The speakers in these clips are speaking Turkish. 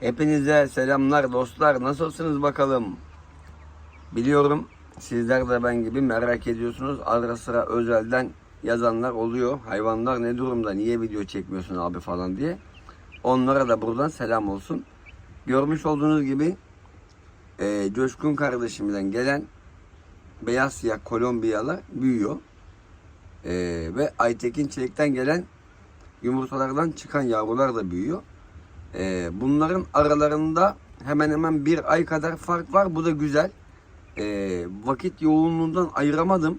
Hepinize selamlar dostlar. Nasılsınız bakalım? Biliyorum sizler de ben gibi merak ediyorsunuz. Ara sıra özelden yazanlar oluyor. Hayvanlar ne durumda? Niye video çekmiyorsun abi falan diye. Onlara da buradan selam olsun. Görmüş olduğunuz gibi e, Coşkun kardeşimden gelen beyaz siyah Kolombiyalar büyüyor. E, ve Aytekin Çelik'ten gelen yumurtalardan çıkan yavrular da büyüyor. Ee, bunların aralarında hemen hemen bir ay kadar fark var. Bu da güzel. Ee, vakit yoğunluğundan ayıramadım.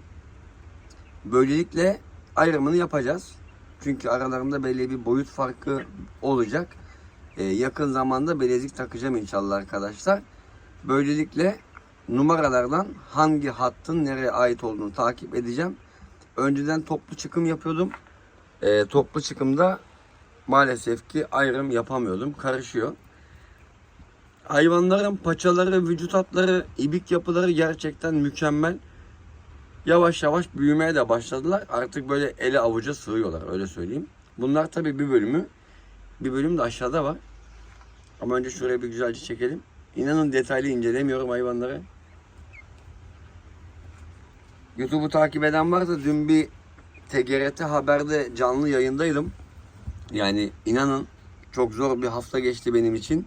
Böylelikle ayrımını yapacağız. Çünkü aralarında belli bir boyut farkı olacak. Ee, yakın zamanda bilezik takacağım inşallah arkadaşlar. Böylelikle numaralardan hangi hattın nereye ait olduğunu takip edeceğim. Önceden toplu çıkım yapıyordum. Ee, toplu çıkımda maalesef ki ayrım yapamıyordum. Karışıyor. Hayvanların paçaları, vücut hatları, ibik yapıları gerçekten mükemmel. Yavaş yavaş büyümeye de başladılar. Artık böyle ele avuca sığıyorlar öyle söyleyeyim. Bunlar tabii bir bölümü. Bir bölüm de aşağıda var. Ama önce şuraya bir güzelce çekelim. İnanın detaylı incelemiyorum hayvanları. YouTube'u takip eden varsa dün bir TGRT Haber'de canlı yayındaydım. Yani inanın çok zor bir hafta geçti benim için.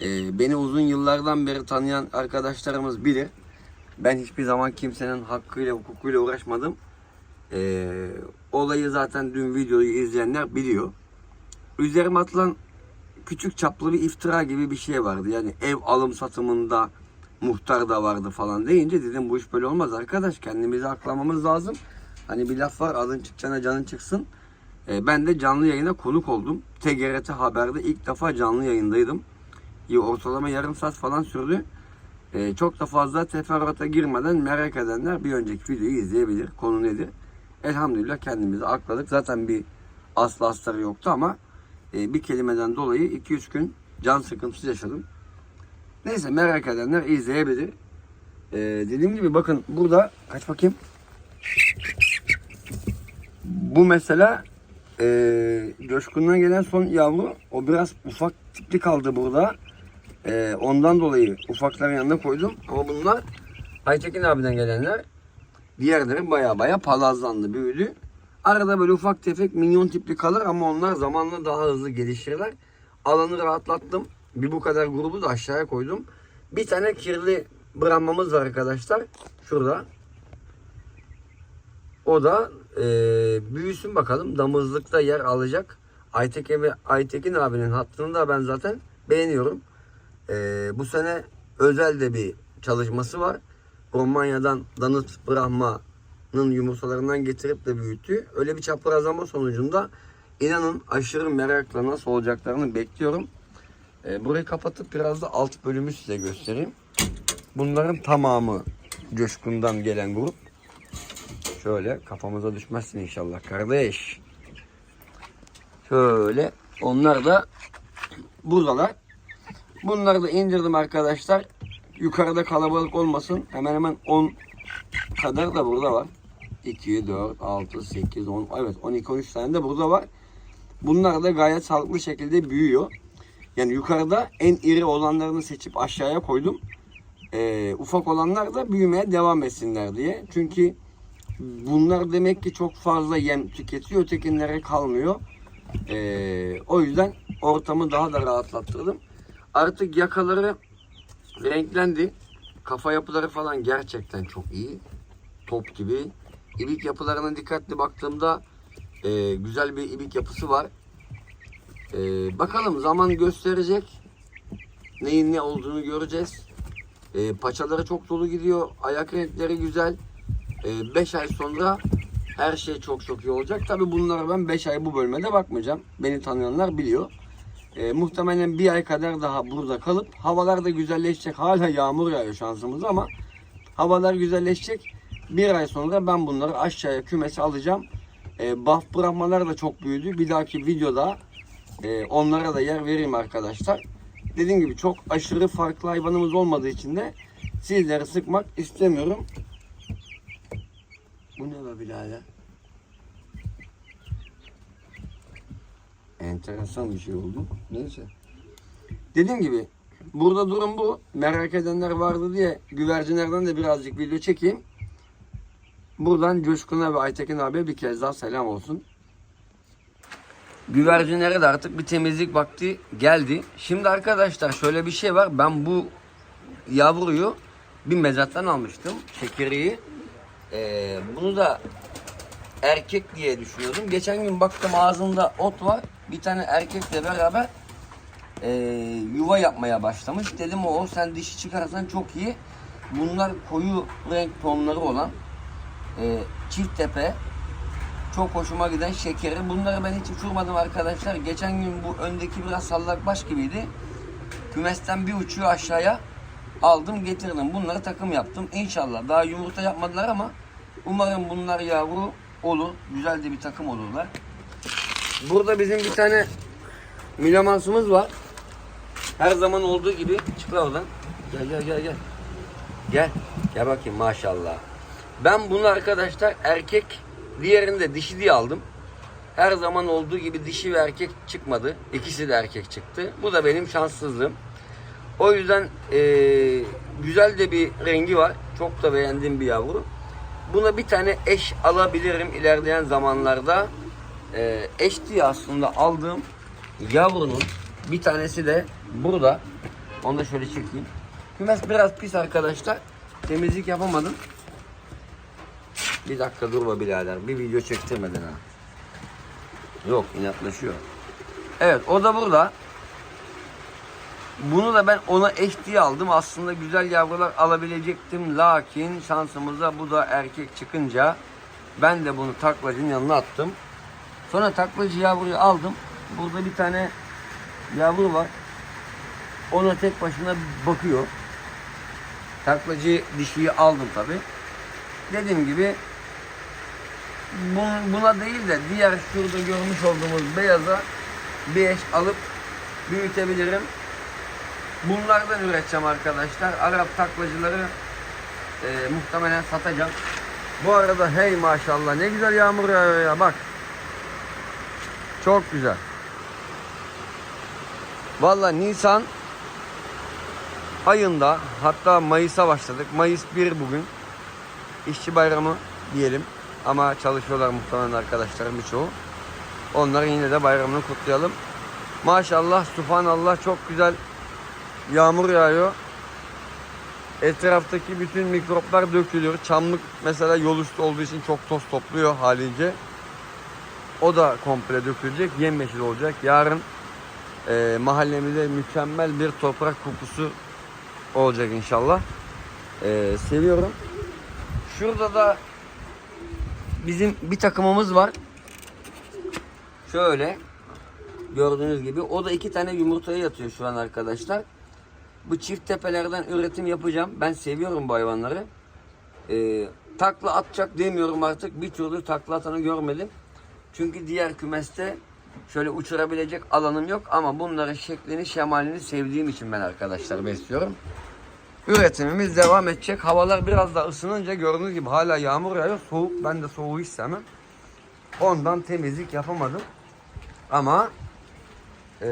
Ee, beni uzun yıllardan beri tanıyan arkadaşlarımız bilir. Ben hiçbir zaman kimsenin hakkıyla, hukukuyla uğraşmadım. Ee, olayı zaten dün videoyu izleyenler biliyor. Üzerime atılan küçük çaplı bir iftira gibi bir şey vardı. Yani ev alım satımında muhtar da vardı falan deyince dedim bu iş böyle olmaz arkadaş. Kendimizi aklamamız lazım. Hani bir laf var adın çıkacağına canın çıksın. E, ben de canlı yayına konuk oldum. TGRT Haber'de ilk defa canlı yayındaydım. Ya Ortalama yarım saat falan sürdü. E, çok da fazla teferruata girmeden merak edenler bir önceki videoyu izleyebilir. Konu nedir? Elhamdülillah kendimizi akladık. Zaten bir aslı astarı yoktu ama e, bir kelimeden dolayı 2-3 gün can sıkıntısı yaşadım. Neyse merak edenler izleyebilir. E, dediğim gibi bakın burada kaç bakayım. Bu mesela ee, Coşkun'dan gelen son yavru o biraz ufak tipli kaldı burada. Ee, ondan dolayı ufakların yanına koydum. Ama bunlar Aytekin abiden gelenler. Diğerleri baya baya palazlandı, büyüdü. Arada böyle ufak tefek minyon tipli kalır ama onlar zamanla daha hızlı gelişirler. Alanı rahatlattım. Bir bu kadar grubu da aşağıya koydum. Bir tane kirli bırakmamız var arkadaşlar. Şurada. O da e, büyüsün bakalım. Damızlıkta yer alacak. Aytekin ve Aytekin abinin hattını da ben zaten beğeniyorum. E, bu sene özel de bir çalışması var. Romanya'dan Danıt Brahma'nın yumurtalarından getirip de büyüttü. Öyle bir çaprazlama sonucunda inanın aşırı merakla nasıl olacaklarını bekliyorum. E, burayı kapatıp biraz da alt bölümü size göstereyim. Bunların tamamı Coşkun'dan gelen grup. Şöyle kafamıza düşmezsin inşallah kardeş. Şöyle onlar da buradalar. Bunları da indirdim arkadaşlar. Yukarıda kalabalık olmasın. Hemen hemen 10 kadar da burada var. 2, 4, 6, 8, 10. Evet 12, 13 tane de burada var. Bunlar da gayet sağlıklı şekilde büyüyor. Yani yukarıda en iri olanlarını seçip aşağıya koydum. Ee, ufak olanlar da büyümeye devam etsinler diye. Çünkü bunlar demek ki çok fazla yem tüketiyor. Ötekinlere kalmıyor. Ee, o yüzden ortamı daha da rahatlattırdım. Artık yakaları renklendi. Kafa yapıları falan gerçekten çok iyi. Top gibi. İbik yapılarına dikkatli baktığımda e, güzel bir ibik yapısı var. E, bakalım zaman gösterecek. Neyin ne olduğunu göreceğiz. E, paçaları çok dolu gidiyor. Ayak renkleri güzel. 5 ay sonra her şey çok çok iyi olacak. Tabi bunlara ben 5 ay bu bölmede bakmayacağım. Beni tanıyanlar biliyor. E, muhtemelen bir ay kadar daha burada kalıp havalar da güzelleşecek. Hala yağmur yağıyor şansımız ama havalar güzelleşecek. Bir ay sonra ben bunları aşağıya kümese alacağım. E, baf bırakmalar da çok büyüdü. Bir dahaki videoda e, onlara da yer vereyim arkadaşlar. Dediğim gibi çok aşırı farklı hayvanımız olmadığı için de sizleri sıkmak istemiyorum. Bu ne be birader? Enteresan bir şey oldu. Neyse. Dediğim gibi burada durum bu. Merak edenler vardı diye güvercinlerden de birazcık video çekeyim. Buradan Coşkun'a ve Aytekin abiye bir kez daha selam olsun. Güvercinlere de artık bir temizlik vakti geldi. Şimdi arkadaşlar şöyle bir şey var. Ben bu yavruyu bir mezattan almıştım. Şekeriyi. Ee, bunu da erkek diye düşünüyordum. Geçen gün baktım ağzında ot var. Bir tane erkekle beraber e, yuva yapmaya başlamış. Dedim o sen dişi çıkarsan çok iyi. Bunlar koyu renk tonları olan e, çift tepe çok hoşuma giden şekeri. Bunları ben hiç uçurmadım arkadaşlar. Geçen gün bu öndeki biraz sallak baş gibiydi. Kümesten bir uçuyor aşağıya. Aldım getirdim. Bunları takım yaptım. İnşallah daha yumurta yapmadılar ama umarım bunlar yavru olur. Güzel de bir takım olurlar. Burada bizim bir tane milamansımız var. Her zaman olduğu gibi çık lan oradan. Gel gel gel gel. Gel. Gel bakayım maşallah. Ben bunu arkadaşlar erkek diğerini de dişi diye aldım. Her zaman olduğu gibi dişi ve erkek çıkmadı. İkisi de erkek çıktı. Bu da benim şanssızlığım. O yüzden eee, güzel de bir rengi var. Çok da beğendiğim bir yavru. Buna bir tane eş alabilirim ilerleyen zamanlarda. Eee, eş diye aslında aldığım yavrunun bir tanesi de burada. Onu da şöyle çekeyim. Kümes biraz pis arkadaşlar. Temizlik yapamadım. Bir dakika durma birader. Bir video çektirmedin ha. Yok inatlaşıyor. Evet o da burada. Bunu da ben ona eş diye aldım. Aslında güzel yavrular alabilecektim. Lakin şansımıza bu da erkek çıkınca ben de bunu taklacının yanına attım. Sonra taklacı yavruyu aldım. Burada bir tane yavru var. Ona tek başına bakıyor. Taklacı dişiyi aldım tabi. Dediğim gibi bun- buna değil de diğer şurada görmüş olduğumuz beyaza bir eş alıp büyütebilirim. Bunlardan üreteceğim arkadaşlar. Arap taklacıları e, muhtemelen satacağım. Bu arada hey maşallah ne güzel yağmur yağıyor ya bak. Çok güzel. Valla Nisan ayında hatta Mayıs'a başladık. Mayıs 1 bugün. İşçi bayramı diyelim. Ama çalışıyorlar muhtemelen arkadaşlarım birçoğu. Onların yine de bayramını kutlayalım. Maşallah, subhanallah çok güzel yağmur yağıyor. Etraftaki bütün mikroplar dökülüyor. Çamlık mesela yol üstü olduğu için çok toz topluyor halince. O da komple dökülecek. Yemyeşil olacak. Yarın e, mahallemizde mükemmel bir toprak kokusu olacak inşallah. E, seviyorum. Şurada da bizim bir takımımız var. Şöyle gördüğünüz gibi o da iki tane yumurtaya yatıyor şu an arkadaşlar. Bu çift tepelerden üretim yapacağım. Ben seviyorum bu hayvanları. Ee, takla atacak demiyorum artık. Bir türlü takla atanı görmedim. Çünkü diğer kümeste şöyle uçurabilecek alanım yok ama bunların şeklini, şemalini sevdiğim için ben arkadaşlar besliyorum. Üretimimiz devam edecek. Havalar biraz daha ısınınca gördüğünüz gibi hala yağmur yağıyor. Soğuk. Ben de soğuğu hiç sevmem. Ondan temizlik yapamadım. Ama eee,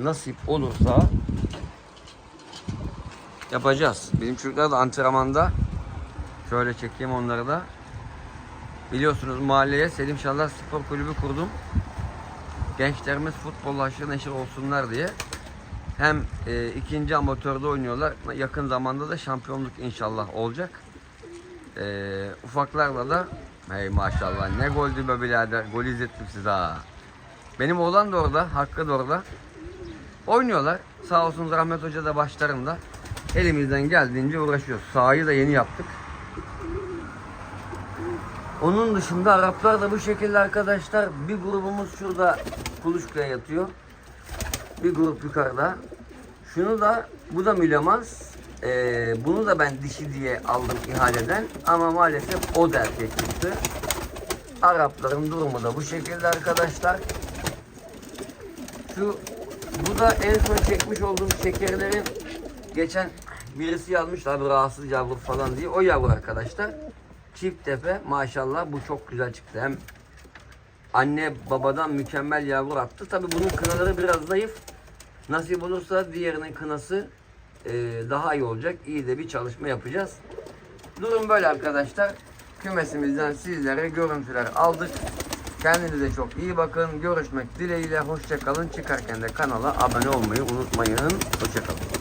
nasip olursa yapacağız. Bizim çocuklar da antrenmanda. Şöyle çekeyim onları da. Biliyorsunuz mahalleye Selim Şallah Spor Kulübü kurdum. Gençlerimiz futbol haşır neşir olsunlar diye. Hem e, ikinci amatörde oynuyorlar. Yakın zamanda da şampiyonluk inşallah olacak. E, ufaklarla da hey maşallah ne goldü be birader. Gol izlettim size ha. Benim oğlan da orada. Hakkı da orada. Oynuyorlar. Sağ olsun Rahmet Hoca da başlarında. Elimizden geldiğince uğraşıyoruz. Sahayı da yeni yaptık. Onun dışında Araplar da bu şekilde arkadaşlar. Bir grubumuz şurada kuluçkaya yatıyor. Bir grup yukarıda. Şunu da bu da mülemaz. Ee, bunu da ben dişi diye aldım ihaleden. Ama maalesef o da erkek çıktı. Arapların durumu da bu şekilde arkadaşlar. Şu bu da en son çekmiş olduğum şekerlerin geçen birisi yazmış abi rahatsız yavru falan diye. O yavru arkadaşlar. Çift tepe maşallah bu çok güzel çıktı. Hem anne babadan mükemmel yavru attı. Tabi bunun kınaları biraz zayıf. Nasip olursa diğerinin kınası e, daha iyi olacak. İyi de bir çalışma yapacağız. Durum böyle arkadaşlar. Kümesimizden sizlere görüntüler aldık. Kendinize çok iyi bakın. Görüşmek dileğiyle. Hoşçakalın. Çıkarken de kanala abone olmayı unutmayın. Hoşçakalın.